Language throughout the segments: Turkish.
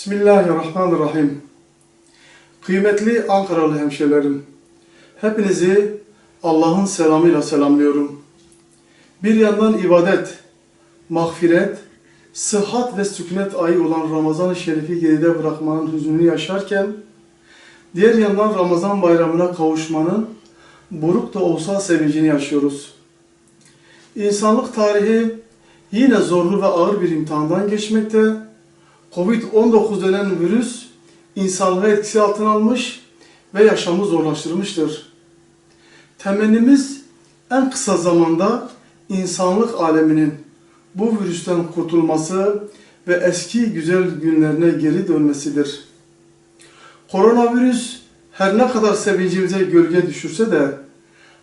Bismillahirrahmanirrahim. Kıymetli Ankaralı hemşehrilerim, hepinizi Allah'ın selamıyla selamlıyorum. Bir yandan ibadet, mağfiret, sıhhat ve sükunet ayı olan Ramazan-ı Şerif'i geride bırakmanın hüznünü yaşarken, diğer yandan Ramazan bayramına kavuşmanın buruk da olsa sevincini yaşıyoruz. İnsanlık tarihi yine zorlu ve ağır bir imtihandan geçmekte, Covid-19 denen virüs insanlığı etkisi altına almış ve yaşamı zorlaştırmıştır. Temennimiz en kısa zamanda insanlık aleminin bu virüsten kurtulması ve eski güzel günlerine geri dönmesidir. Koronavirüs her ne kadar sevincimize gölge düşürse de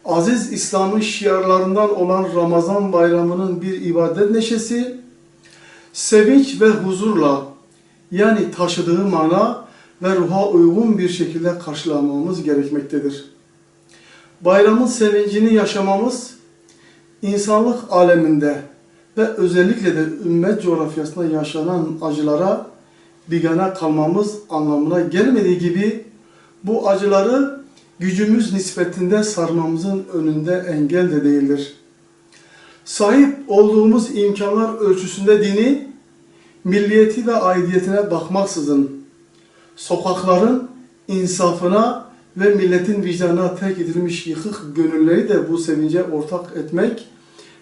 aziz İslam'ın şiarlarından olan Ramazan bayramının bir ibadet neşesi, sevinç ve huzurla yani taşıdığı mana ve ruha uygun bir şekilde karşılamamız gerekmektedir. Bayramın sevincini yaşamamız, insanlık aleminde ve özellikle de ümmet coğrafyasında yaşanan acılara bigana kalmamız anlamına gelmediği gibi bu acıları gücümüz nispetinde sarmamızın önünde engel de değildir. Sahip olduğumuz imkanlar ölçüsünde dini, milliyeti ve aidiyetine bakmaksızın sokakların insafına ve milletin vicdanına terk edilmiş yıkık gönülleri de bu sevince ortak etmek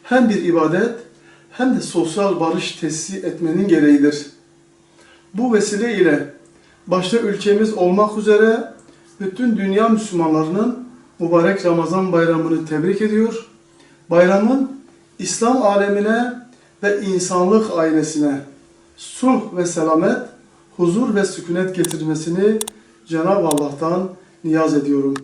hem bir ibadet hem de sosyal barış tesis etmenin gereğidir. Bu vesile ile başta ülkemiz olmak üzere bütün dünya Müslümanlarının mübarek Ramazan bayramını tebrik ediyor. Bayramın İslam alemine ve insanlık ailesine sulh ve selamet, huzur ve sükunet getirmesini Cenab-ı Allah'tan niyaz ediyorum.